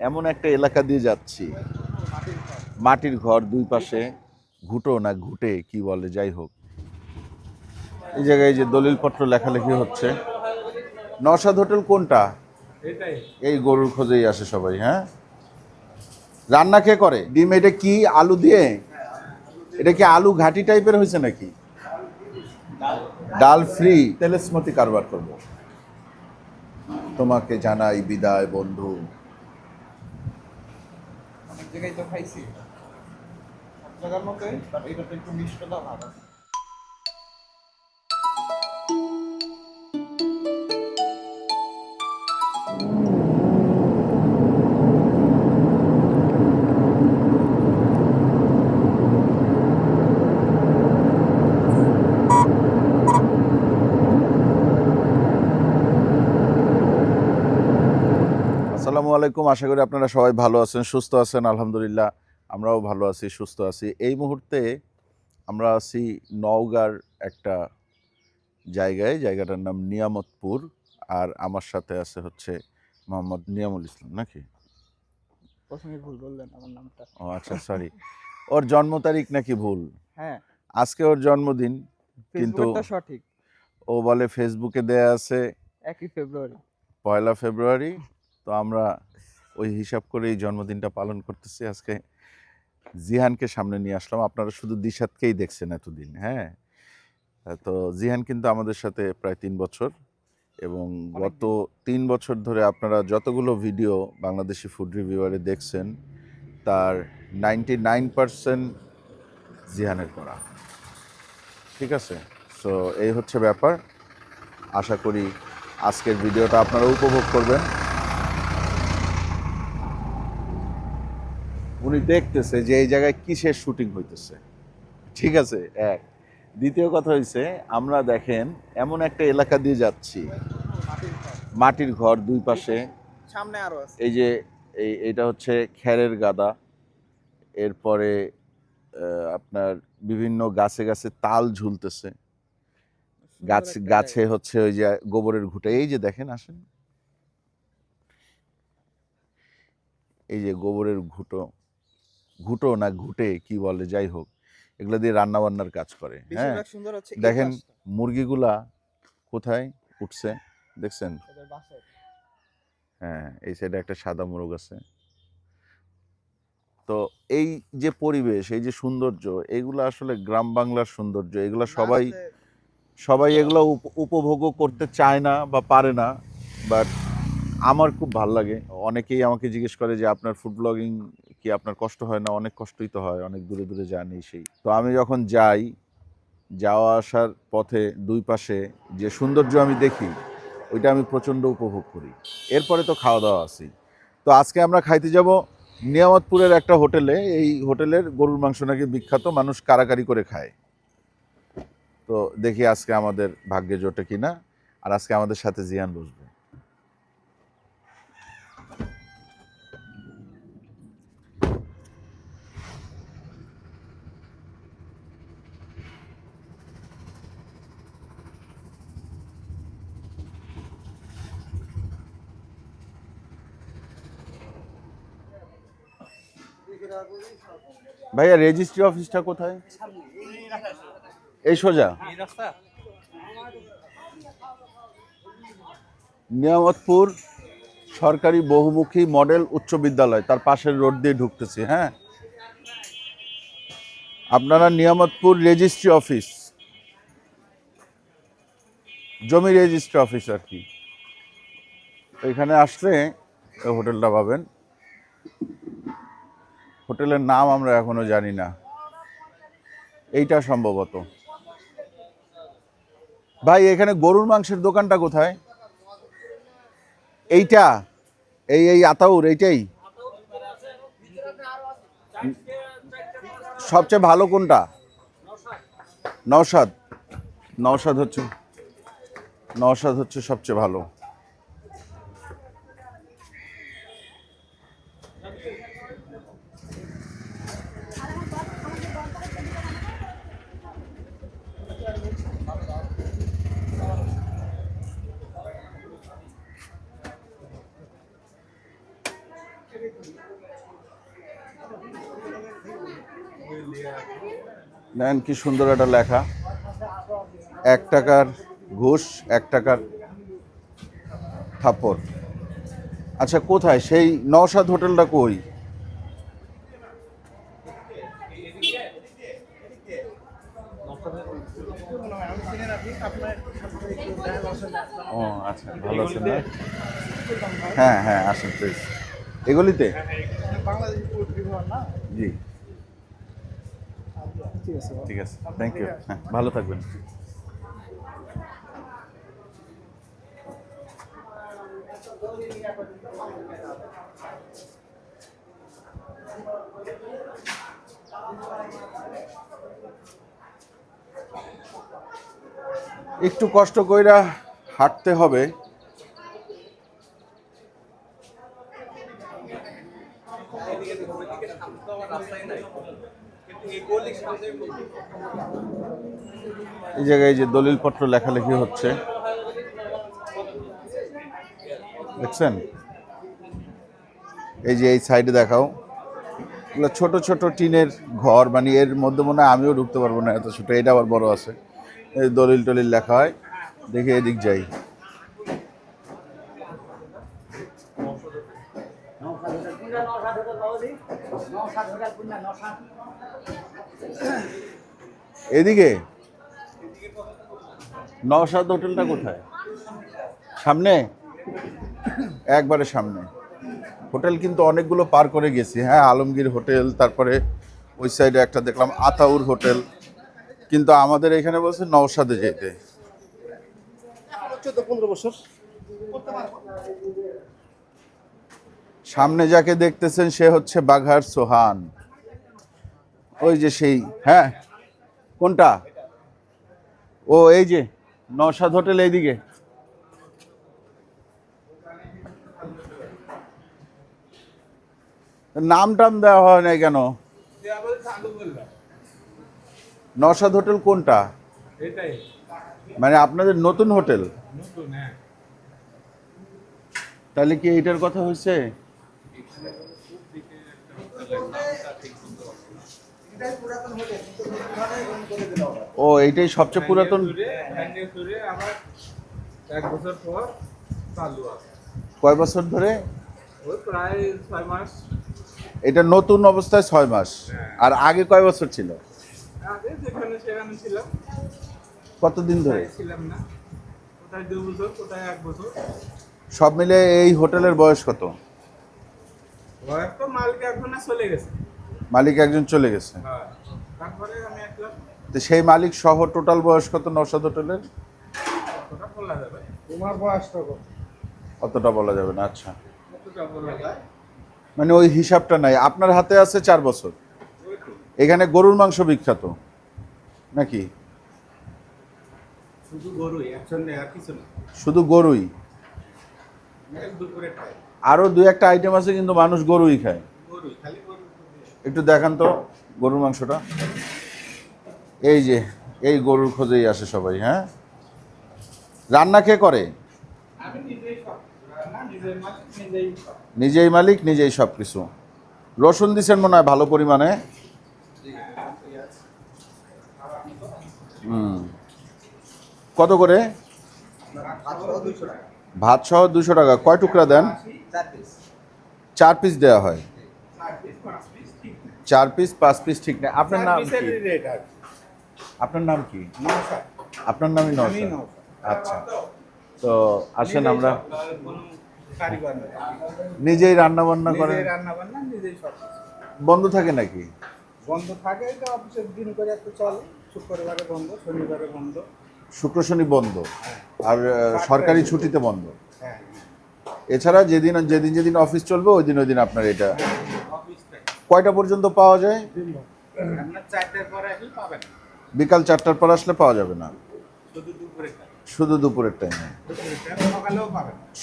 এমন একটা এলাকা দিয়ে যাচ্ছি। মাটির ঘর দুই পাশে, ঘুটো না ঘুটে, কি বলে, যাই হোক। এই জায়গায় যে দলিলপত্র লেখালেখি হচ্ছে। নসাদ হোটেল কোনটা? এই গরুর খোঁজেই আসে সবাই হ্যাঁ? রান্না কে করে? ডিম, এটা কি আলু দিয়ে? এটা কি আলু ঘাটি টাইপের হয়েছে নাকি? ডাল ফ্রি। তেলেসমতি কারবার করব। তোমাকে জানাই বিদায়, বন্ধু। জায়গায় তো খাইছি। সব জায়গার মতোই? বাট এটাতে একটু মিষ্টতা ভাব আছে। আলাইকুম। আশা করি আপনারা সবাই ভালো আছেন সুস্থ আছেন আলহামদুলিল্লাহ। আমরাও ভালো আছি সুস্থ আছি। এই মুহূর্তে আমরা আছি নওগাঁর একটা জায়গায় জায়গাটার নাম নিয়ামতপুর। আর আমার সাথে আছে হচ্ছে মোহাম্মদ নিয়ামুল ইসলাম নাকি? প্রথমে ভুল বললেন আমার নামটা। ও আচ্ছা সরি ওর জন্ম তারিখ নাকি ভুল? হ্যাঁ। আজকে ওর জন্মদিন কিন্তু সঠিক। ও বলে ফেসবুকে দেয়া আছে একই ফেব্রুয়ারি পয়লা ফেব্রুয়ারি তো আমরা ওই হিসাব করে এই জন্মদিনটা পালন করতেছি। আজকে জিহানকে সামনে নিয়ে আসলাম। আপনারা শুধু দিশাতকেই দেখছেন এতদিন হ্যাঁ? তো জিহান কিন্তু আমাদের সাথে প্রায় তিন বছর এবং গত তিন বছর ধরে আপনারা যতগুলো ভিডিও বাংলাদেশি ফুড রিভিউয়ারে দেখছেন তার নাইনটি নাইন পারসেন্ট জিহানের করা। ঠিক আছে? সো এই হচ্ছে ব্যাপার। আশা করি আজকের ভিডিওটা আপনারা উপভোগ করবেন। উনি দেখতেছে যে এই জায়গায় কিসের শুটিং হইতেছে। ঠিক আছে? এক। দ্বিতীয় কথা হয়েছে আমরা দেখেন এমন একটা এলাকা দিয়ে যাচ্ছি। মাটির ঘর দুই পাশে। সামনে আরও এই যে এই এটা হচ্ছে খ্যারের গাদা। এরপরে আপনার বিভিন্ন গাছে গাছে তাল ঝুলতেছে। গাছ গাছে হচ্ছে ওই যে গোবরের ঘুঁটে। এই যে দেখেন আসেন। এই যে গোবরের ঘুঁটো। ঘুঁটো না ঘুটে কি বলে যাই হোক এগুলো দিয়ে রান্না বান্নার কাজ করে হ্যাঁ? দেখেন মুরগিগুলা কোথায় উঠছে দেখছেন? হ্যাঁ এই সাইডে একটা সাদা মোরগ আছে। তো এই যে পরিবেশ এই যে সৌন্দর্য এগুলো আসলে গ্রাম বাংলার সৌন্দর্য এগুলো সবাই সবাই এগুলো উপ- উপভোগও করতে চায় না বা পারে না বাট আমার খুব ভালো লাগে। অনেকেই আমাকে জিজ্ঞেস করে যে আপনার ফুড ব্লগিং কি আপনার কষ্ট হয় না অনেক কষ্টই তো হয়, অনেক দূরে দূরে এই সেই। তো আমি যখন যাই, যাওয়া আসার পথে দুই পাশে যে সৌন্দর্য আমি দেখি, ওইটা আমি প্রচণ্ড উপভোগ করি। এরপরে তো খাওয়া দাওয়া আছেই। তো আজকে আমরা খাইতে যাব নিয়ামতপুরের একটা হোটেলে, এই হোটেলের গরুর মাংস নাকি বিখ্যাত, মানুষ কারাকারি করে খায়। তো দেখি আজকে আমাদের ভাগ্যে জোটে কিনা, আর আজকে আমাদের সাথে জিয়ান বসবে। ভাইয়া রেজিস্ট্রি অফিসটা কোথায়? এই সোজা। নিয়ামতপুর সরকারি বহুমুখী মডেল উচ্চ বিদ্যালয়, তার পাশের রোড দিয়ে ঢুকতেছি হ্যাঁ? আপনারা নিয়ামতপুর রেজিস্ট্রি অফিস জমি রেজিস্ট্রি অফিস আর কি। এখানে আসলে হোটেলটা পাবেন। হোটেলের নাম আমরা এখনও জানি না। এইটা সম্ভবত। ভাই, এখানে গরুর মাংসের দোকানটা কোথায়? এইটা, এই এই আতাউর, এইটাই? সবচেয়ে ভালো কোনটা? নওশাদ। নওশাদ হচ্ছে নওশাদ হচ্ছে সবচেয়ে ভালো। নেন কি সুন্দর একটা লেখা। এক টাকার ঘুষ এক টাকার থাপ্পড়। আচ্ছা কোথায়? সেই নওশাদ হোটেলটা কই? ও আচ্ছা ভালো আছেন হ্যাঁ হ্যাঁ আসেন প্লিজ এগুলিতে? জি। ঠিক আছে ঠিক আছে থ্যাংক ইউ হ্যাঁ ভালো থাকবেন। একটু কষ্ট কইরা হাঁটতে হবে। এই জায়গায় যে দলিলপত্র লেখালেখি হচ্ছে। দেখছেন? এই যে এই সাইডে দেখাও। এগুলো ছোট ছোট টিনের ঘর মানে এর মধ্যে মনে হয় আমিও ঢুকতে পারব না এত ছোটো, এটা আবার বড় আছে। দলিল টলিল লেখা হয়, দেখে এদিক যাই। এদিকে? নওশাদ হোটেলটা কোথায়? সামনে? একবারে সামনে। হোটেল কিন্তু অনেকগুলো পার করে গেছি। হ্যাঁ আলমগীর হোটেল তারপরে ওই সাইডে একটা দেখলাম আতাউর হোটেল। কিন্তু আমাদের এখানে বলছে নওশাদে যেতে। বছর। সামনে যাকে দেখতেছেন সে হচ্ছে বাঘার সোহান। ওই যে সেই হ্যাঁ কোনটা? ও এই যে নওশাদ হোটেল এইদিকে। নাম টাম দেওয়া হয় নাই কেন? নসাদ হোটেল কোনটা? মানে আপনাদের নতুন হোটেল? হ্যাঁ। তাহলে কি এইটার কথা হয়েছে? ও এইটাই সবচেয়ে পুরাতন কয় বছর ধরে? প্রায় ছয় মাস এটা নতুন অবস্থায় ছয় মাস। আর আগে কয় বছর ছিল? আগে যেখানে সেখানে ছিলাম। কতদিন ধরে? সব মিলে এই হোটেলের বয়স কত? মালিক চলে গেছে। মালিক একজন চলে গেছে। হ্যাঁ তারপরে আমি একদম তো সেই মালিক সহ টোটাল বয়স কত নওশাদ হোটেলের? কতটা বলা যাবে। তোমার বয়সটা কত? অতটা বলা যাবে না আচ্ছা। কতটা বলা যায়। মানে ওই হিসাবটা নাই। আপনার হাতে আছে চার বছর। এখানে গরুর মাংস বিখ্যাত। নাকি? শুধু গরুই আরও দু একটা আইটেম আছে কিন্তু মানুষ গরুই খায়। একটু দেখান তো গরুর মাংসটা। এই যে এই গরুর খোঁজেই আসে সবাই হ্যাঁ? রান্না কে করে? নিজেই মালিক নিজেই সব কিছু রসুন দিছেন মনে হয় ভালো পরিমাণে। কত করে? ভাত সহ দুশো টাকা। কয় টুকরা দেন? চার পিস দেওয়া হয়। চার পিস পাঁচ পিস ঠিক নেই। আপনার নাম কি? আপনার নাম কি? আপনার নামই নয় আচ্ছা। তো আসেন আমরা। কারিগর নিজেই রান্না বান্না করেন? রান্না বান্না নিজেই সব বন্ধ থাকে নাকি? বন্ধ থাকে তো অফিসের দিন করে একটু চলে। শুক্রবারে বন্ধ শনিবারে বন্ধ। শুক্র শনি বন্ধ। আর সরকারি ছুটিতে বন্ধ? হ্যাঁ। এছাড়া যেদিন যেদিন যেদিন অফিস চলবে ওই দিন ওই দিন আপনার এটা কয়টা পর্যন্ত পাওয়া যায়। বিকাল চারটার পর আসলে পাওয়া যাবে না। শুধু দুপুরের টাইমে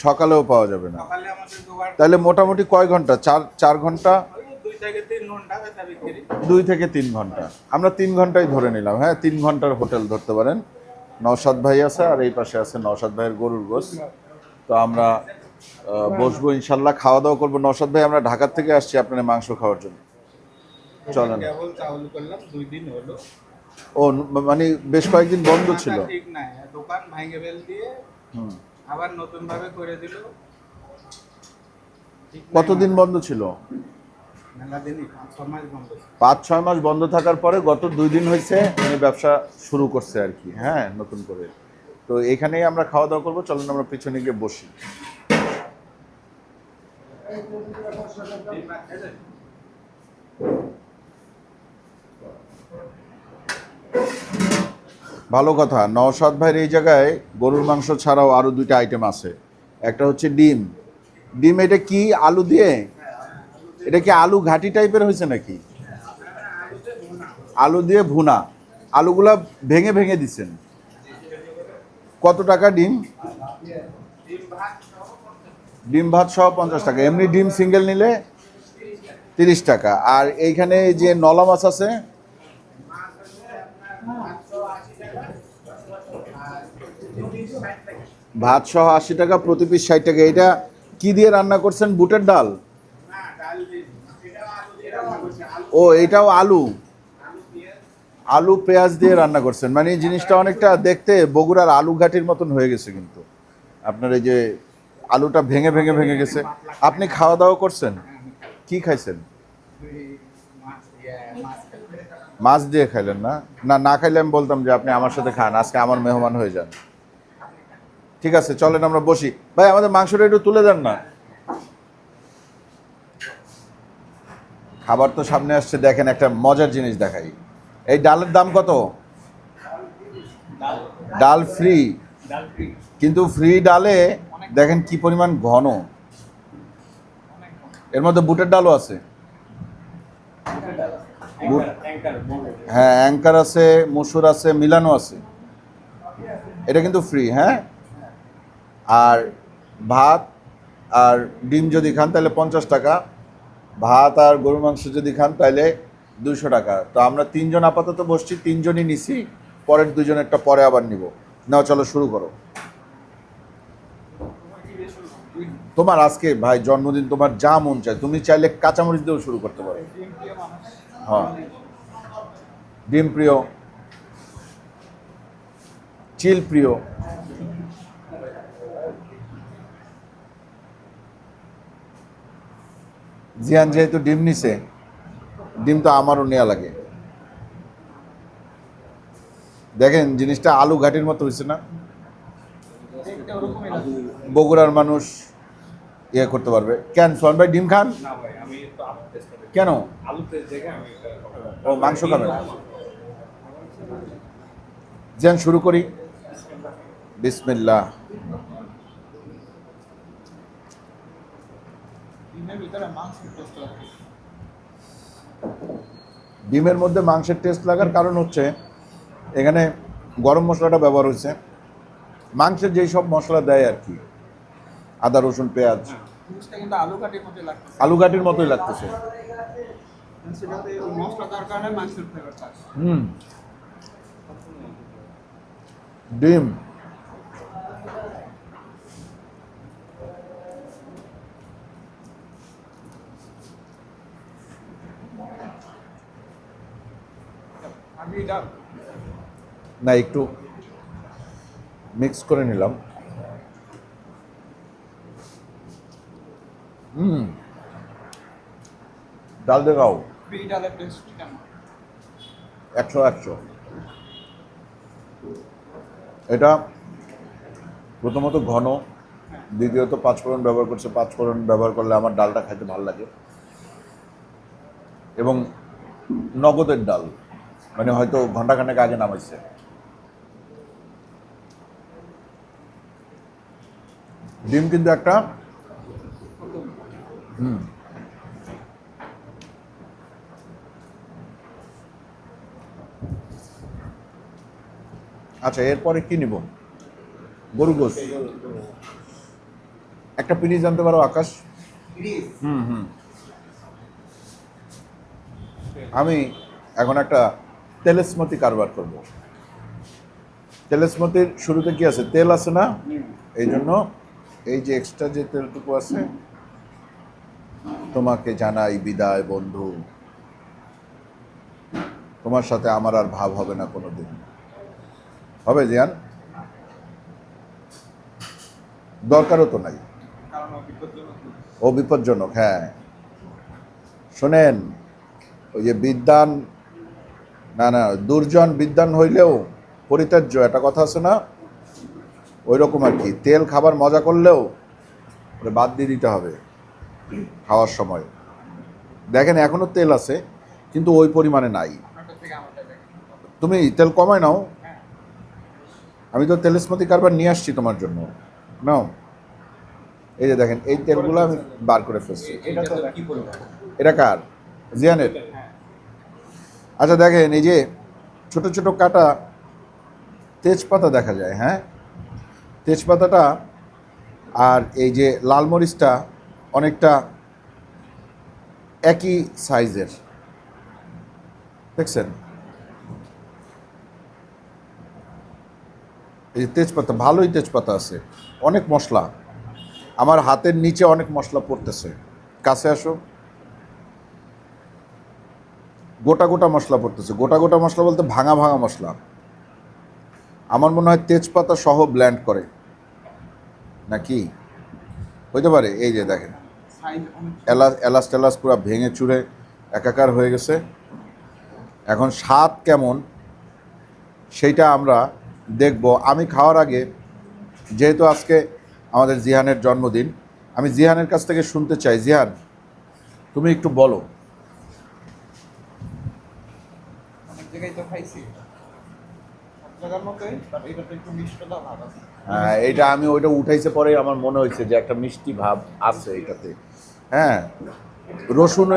সকালেও পাওয়া যাবে না। তাহলে মোটামুটি কয় ঘণ্টা? চার চার ঘণ্টা? দুই থেকে তিন ঘণ্টা আমরা তিন ঘন্টাই ধরে নিলাম হ্যাঁ? তিন ঘণ্টার হোটেল ধরতে পারেন। নওশাদ ভাই আছে আর এই পাশে আছে নওশাদ ভাইয়ের গরুর গোস তো আমরা বসবো ইনশাল্লাহ খাওয়া দাওয়া করব। নসাদ ভাই আমরা ঢাকার থেকে আসছি আপনার মাংস খাওয়ার জন্য। চলেন। ও মানে বেশ কয়েকদিন বন্ধ ছিল। ঠিক নাই। দোকান ভাঙে ফেল দিয়ে আবার নতুন ভাবে করে দিল। কতদিন বন্ধ ছিল? পাঁচ ছয় মাস বন্ধ থাকার পরে গত দুই দিন হয়েছে উনি ব্যবসা শুরু করছে আর কি হ্যাঁ নতুন করে। তো এখানেই আমরা খাওয়া দাওয়া করব চলুন আমরা পিছনে গিয়ে বসি। ভালো কথা, নওশাদ ভাইয়ের এই জায়গায় গরুর মাংস ছাড়াও আরও দুইটা আইটেম আছে। একটা হচ্ছে ডিম। ডিম এটা কি আলু দিয়ে? এটা কি আলু ঘাটি টাইপের হয়েছে নাকি? আলু দিয়ে ভুনা। আলুগুলা ভেঙে ভেঙে দিচ্ছেন কত টাকা ডিম? ডিম ভাত সহ পঞ্চাশ টাকা। এমনি ডিম সিঙ্গেল নিলে তিরিশ টাকা। আর এইখানে যে নলা মাছ আছে ভাত সহ আশি টাকা, প্রতি পিস ষাট টাকা। এটা কি দিয়ে রান্না করছেন? বুটের ডাল? ও, এটাও আলু? আলু, পেঁয়াজ দিয়ে রান্না করছেন। মানে জিনিসটা অনেকটা দেখতে বগুড়ার আলু ঘাটির মতন হয়ে গেছে কিন্তু। আপনার এই যে আলুটা ভেঙে ভেঙে ভেঙে গেছে। আপনি খাওয়া দাওয়া করছেন? কি খাইছেন? মাছ দিয়ে খাইলেন না? না না খাইলে আমি বলতাম যে আপনি আমার সাথে খান। আজকে আমার মেহমান হয়ে যান। ঠিক আছে, চলেন আমরা বসি। ভাই, আমাদের মাংসটা একটু তুলে দেন না। খাবার তো সামনে আসছে, দেখেন একটা মজার জিনিস দেখাই। এই ডালের দাম কত? ডাল ফ্রি। কিন্তু ফ্রি ডালে দেখেন কি পরিমাণ ঘন। এর মধ্যে বুটের ডালও আছে। হ্যাঁ অ্যাঙ্কার আছে, মসুর আছে, মিলানো আছে। এটা কিন্তু ফ্রি হ্যাঁ? আর ভাত আর ডিম যদি খান তাহলে পঞ্চাশ টাকা। ভাত আর গরু মাংস যদি খান তাহলে দুশো টাকা। তো আমরা তিনজন আপাতত বসছি, তিনজনই নিছি, পরের দুজনেরটা পরে আবার নিব। নাও, চলো শুরু করো। তোমার আজকে ভাই জন্মদিন, তোমার যা মন চায়, তুমি চাইলে কাঁচামরিচ দিয়েও শুরু করতে পারো। হ্যাঁ। ডিম প্রিয়, চিল প্রিয় জিয়ান যেহেতু ডিম নিছে ডিম তো আমারও নেওয়া লাগে। দেখেন জিনিসটা আলু ঘাটির মতো হয়েছে না। বগুড়ার মানুষ ইয়ে করতে পারবে। কেন সোহান ভাই ডিম খান? কেন? ও মাংস খাবেন যেন শুরু করি। বিসমিল্লাহ। ভিতরে মাংস টেস্ট লাগে ডিমের মধ্যে মাংসের টেস্ট লাগার কারণ হচ্ছে এখানে গরম মশলাটা ব্যবহার হয়েছে। মাংসের যেই সব মশলা দেয় আর কি আদা রসুন পেঁয়াজ। জিনিসটা আলু কাটির মতোই লাগতেছে। সেটাতে ওই মশলা দেওয়ার কারণে মাংসের ফ্লেভারটা আসে হুম ডিম আমি ডাল না একটু মিক্স করে নিলাম। হুম। ডাল দেখাও একশো একশো। এটা প্রথমত ঘন দ্বিতীয়ত পাঁচফোড়ন ব্যবহার করছে পাঁচফোড়ন ব্যবহার করলে আমার ডালটা খাইতে ভালো লাগে। এবং নগদের ডাল মানে হয়তো ঘন্টাখানেক আগে নামাইছে। ডিম কিন্তু একটা হুম। আচ্ছা এরপরে কি নিব? গরু গোস একটা পিনিস জানতে পারো আকাশ। হুম হুম। আমি এখন একটা তেলেসমতি কারবার করব। তেলেসমতির শুরুতে কি আছে? তেল আছে না? এই জন্য এই যে এক্সট্রা যে তেলটুকু আছে, তোমাকে জানাই, বিদায় বন্ধু। তোমার সাথে আমার আর ভাব হবে না কোনোদিন। হবে, জিয়ান? দরকারও তো নাই। ও বিপজ্জনক হ্যাঁ। শোনেন, ওই যে বিদ্যান, না না, দুর্জন বিদ্যান হইলেও পরিত্যাজ্য, একটা কথা আছে না? ওই রকম আর কি। তেল খাবার মজা করলেও ওটা বাদ দিয়ে দিতে হবে খাওয়ার সময়। দেখেন এখনও তেল আছে, কিন্তু ওই পরিমাণে নাই। তুমি তেল কমায় নাও। আমি তো তেলের স্মতি কারবার নিয়ে আসছি তোমার জন্য। নাও। এই যে দেখেন, এই তেলগুলো আমি বার করে ফেলছি। এটা কার? জিয়ানের? আচ্ছা দেখেন, এই যে ছোট ছোট কাটা তেজপাতা দেখা যায় হ্যাঁ? তেজপাতাটা আর এই যে লাল মরিচটা অনেকটা একই সাইজের। দেখছেন? এই তেজপাতা, ভালোই তেজপাতা আছে। অনেক মশলা। আমার হাতের নিচে অনেক মশলা পড়তেছে। কাছে আসো। গোটা গোটা মশলা পড়তেছে। গোটা গোটা মশলা বলতে ভাঙা ভাঙা মশলা। আমার মনে হয় তেজপাতা সহ ব্ল্যান্ড করে। নাকি? হইতে পারে এই যে দেখেন। এলাচ এলাচ টেলাচ পুরো ভেঙে চুরে একাকার হয়ে গেছে। এখন স্বাদ কেমন সেইটা আমরা দেখব। আমি খাওয়ার আগে যেহেতু আজকে আমাদের জিহানের জন্মদিন আমি জিহানের কাছ থেকে শুনতে চাই। জিহান তুমি একটু বলো। জায়গায় তো খাইছি সব জায়গার মতোই বাট এটাতে একটু মিষ্টতা ভাব আছে হ্যাঁ এইটা আমি ওইটা উঠাইছে পরে আমার মনে হয়েছে যে একটা মিষ্টি ভাব আছে এটাতে হ্যাঁ রসুন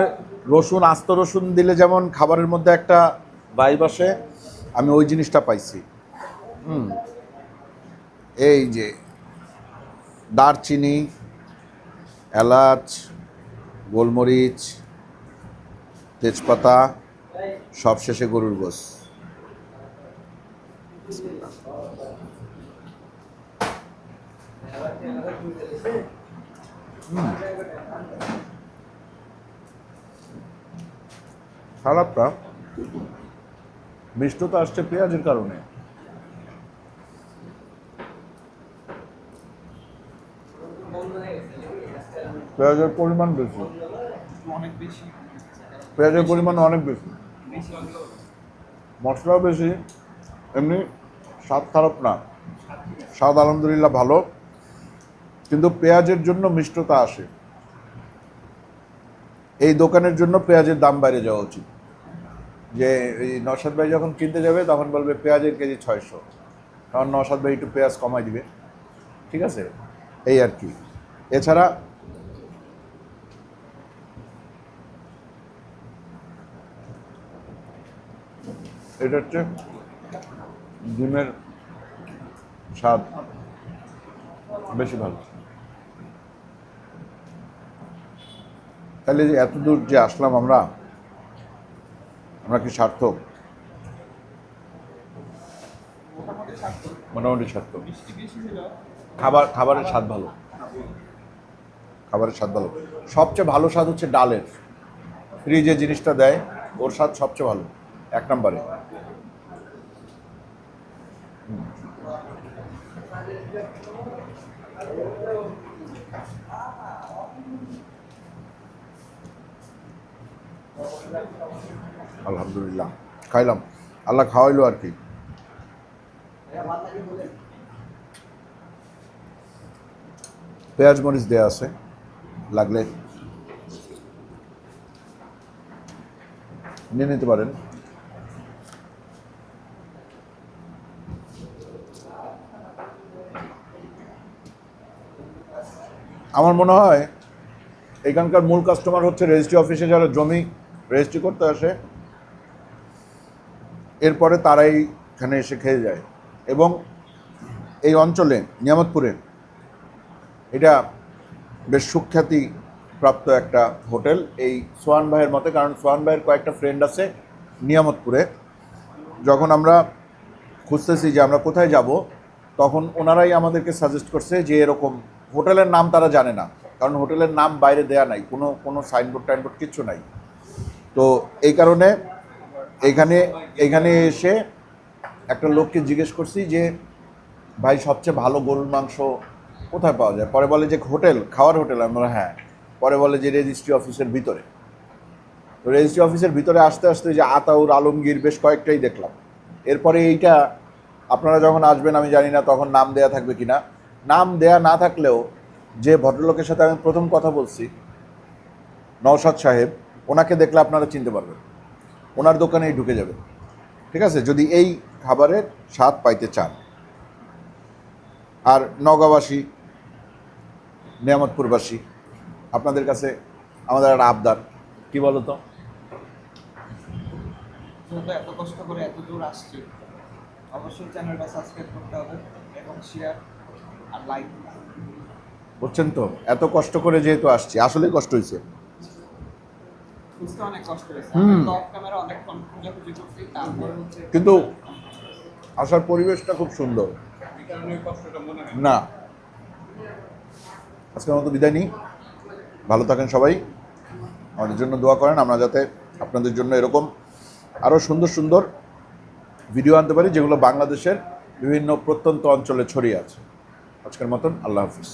রসুন, আস্ত রসুন দিলে যেমন খাবারের মধ্যে একটা ভাইব আসে, আমি ওই জিনিসটা পাইছি। হুম, এই যে দারচিনি, এলাচ, গোলমরিচ, তেজপাতা, সবশেষে গরুর গোস খারাপটা মিষ্টতা আসছে পেঁয়াজের কারণে। পেঁয়াজের পরিমাণ বেশি। পেঁয়াজের পরিমাণ অনেক বেশি। বেশি মশলাও বেশি। এমনি স্বাদ খারাপ না। স্বাদ আলহামদুলিল্লাহ ভালো, কিন্তু পেঁয়াজের জন্য মিষ্টতা আসে। এই দোকানের জন্য পেঁয়াজের দাম বাইরে যাওয়া উচিত। যে এই নসাদ ভাই যখন কিনতে যাবে, তখন বলবে পেঁয়াজের কেজি ছয়শো। তখন নসাদ ভাই একটু পেঁয়াজ কমাই দিবে। ঠিক আছে? এই আর কি। এছাড়া এটা হচ্ছে ডিমের স্বাদ বেশি ভালো। তাহলে যে এত দূর যে আসলাম আমরা আমরা কি সার্থক? মোটামুটি সার্থক। খাবার, খাবারের স্বাদ ভালো। খাবারের স্বাদ ভালো। সবচেয়ে ভালো স্বাদ হচ্ছে ডালের। ফ্রি যে জিনিসটা দেয়, ওর স্বাদ সবচেয়ে ভালো, এক নম্বরে হুম। আলহামদুলিল্লাহ। খাইলাম। আল্লাহ খাওয়াইলো আর কি। পেঁয়াজ মরিচ দেওয়া আছে লাগলে। নিয়ে নিতে পারেন। আমার মনে হয় এখানকার মূল কাস্টমার হচ্ছে রেজিস্ট্রি অফিসে যারা জমি রেজিস্ট্রি করতে আসে, এরপরে তারাই এখানে এসে খেয়ে যায়। এবং এই অঞ্চলে, নিয়ামতপুরে, এটা বেশ সুখ্যাতি প্রাপ্ত একটা হোটেল এই সোহান ভাইয়ের মতে, কারণ সোহান ভাইয়ের কয়েকটা ফ্রেন্ড আছে নিয়ামতপুরে। যখন আমরা খুঁজতেছি যে আমরা কোথায় যাব, তখন ওনারাই আমাদেরকে সাজেস্ট করছে যে এরকম হোটেলের নাম তারা জানে না, কারণ হোটেলের নাম বাইরে দেয়া নাই, কোনো কোনো সাইনবোর্ড টাইনবোর্ড কিচ্ছু নাই। তো এই কারণে এখানে এখানে এসে একটা লোককে জিজ্ঞেস করছি যে, ভাই, সবচেয়ে ভালো গরুর মাংস কোথায় পাওয়া যায়? পরে বলে যে, হোটেল, খাওয়ার হোটেল। আমরা হ্যাঁ। পরে বলে যে, রেজিস্ট্রি অফিসের ভিতরে। তো রেজিস্ট্রি অফিসের ভিতরে আসতে আসতে যে আতাউর আলমগীর বেশ কয়েকটাই দেখলাম। এরপরে এইটা, আপনারা যখন আসবেন, আমি জানি না তখন নাম দেয়া থাকবে কিনা। নাম দেয়া না থাকলেও যে ভদ্রলোকের সাথে আমি প্রথম কথা বলছি নওশাদ সাহেব ওনাকে দেখলে আপনারা চিনতে পারবেন। ওনার দোকানেই ঢুকে যাবেন। ঠিক আছে? যদি এই খাবারের স্বাদ পাইতে চান। আর নগাবাসী নিয়ামতপুরবাসী আপনাদের কাছে আমাদের একটা আবদার। কি বলো তো এত কষ্ট করে এত দূর আসছি। অবশ্যই চ্যানেলটা সাবস্ক্রাইব করতে হবে এবং শেয়ার আর বুঝছেন তো? এত কষ্ট করে যেহেতু আসছি আসলেই কষ্ট হয়েছে কিন্তু আসার পরিবেশটা খুব সুন্দর। না। আজকের মতো বিদায় নিই। ভালো থাকেন সবাই। আমাদের জন্য দোয়া করেন আমরা যাতে আপনাদের জন্য এরকম আরও সুন্দর সুন্দর ভিডিও আনতে পারি যেগুলো বাংলাদেশের বিভিন্ন প্রত্যন্ত অঞ্চলে ছড়িয়ে আছে। আজকের মতন আল্লাহ হাফিজ।